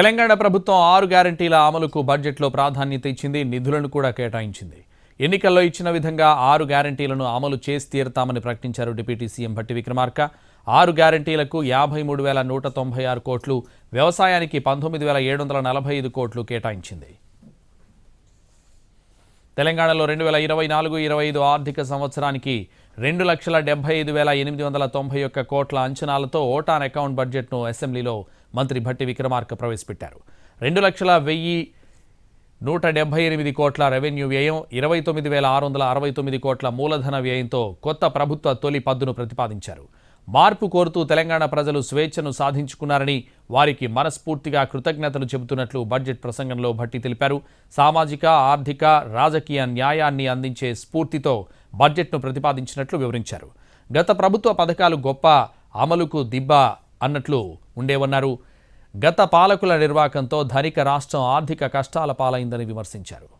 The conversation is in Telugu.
తెలంగాణ ప్రభుత్వం ఆరు గ్యారంటీల అమలుకు బడ్జెట్లో ప్రాధాన్యత ఇచ్చింది నిధులను కూడా కేటాయించింది. ఎన్నికల్లో ఇచ్చిన విధంగా ఆరు గ్యారంటీలను అమలు చేసి తీరుతామని ప్రకటించారు డిప్యూటీ సీఎం భట్టి విక్రమార్క. ఆరు గ్యారంటీలకు యాభై మూడు వేల నూట తొంభై ఆరు కోట్లు వ్యవసాయానికి పంతొమ్మిది వేల ఏడు వందల నలభై ఐదు కోట్లు కేటాయించింది. తెలంగాణలో రెండు వేల ఇరవై నాలుగు ఇరవై ఐదు ఆర్థిక సంవత్సరానికి రెండు లక్షల డెబ్బై ఐదు వేల ఎనిమిది వందల తొంభై ఒక్క కోట్ల అంచనాలతో ఓటాన్ అకౌంట్ బడ్జెట్ను అసెంబ్లీలో మంత్రి భట్టి విక్రమార్క ప్రవేశపెట్టారు. రెండు లక్షల వెయ్యి నూట డెబ్బై ఎనిమిది కోట్ల రెవెన్యూ వ్యయం ఇరవై తొమ్మిది వేల ఆరు వందల అరవై తొమ్మిది కోట్ల మూలధన వ్యయంతో కొత్త ప్రభుత్వ తొలి పద్దును ప్రతిపాదించారు. మార్పు కోరుతూ తెలంగాణ ప్రజలు స్వేచ్ఛను సాధించుకున్నారని వారికి మనస్ఫూర్తిగా కృతజ్ఞతలు చెబుతున్నట్లు బడ్జెట్ ప్రసంగంలో భట్టి తెలిపారు. సామాజిక ఆర్థిక రాజకీయ న్యాయాన్ని అందించే స్ఫూర్తితో బడ్జెట్ను ప్రతిపాదించినట్లు వివరించారు. గత ప్రభుత్వ పథకాలు గొప్ప అమలుకు దిబ్బ అన్నట్లు ఉండేవన్నారు. గత పాలకుల నిర్వాకంతో ధనిక రాష్ట్రం ఆర్థిక కష్టాల పాలైందని విమర్శించారు.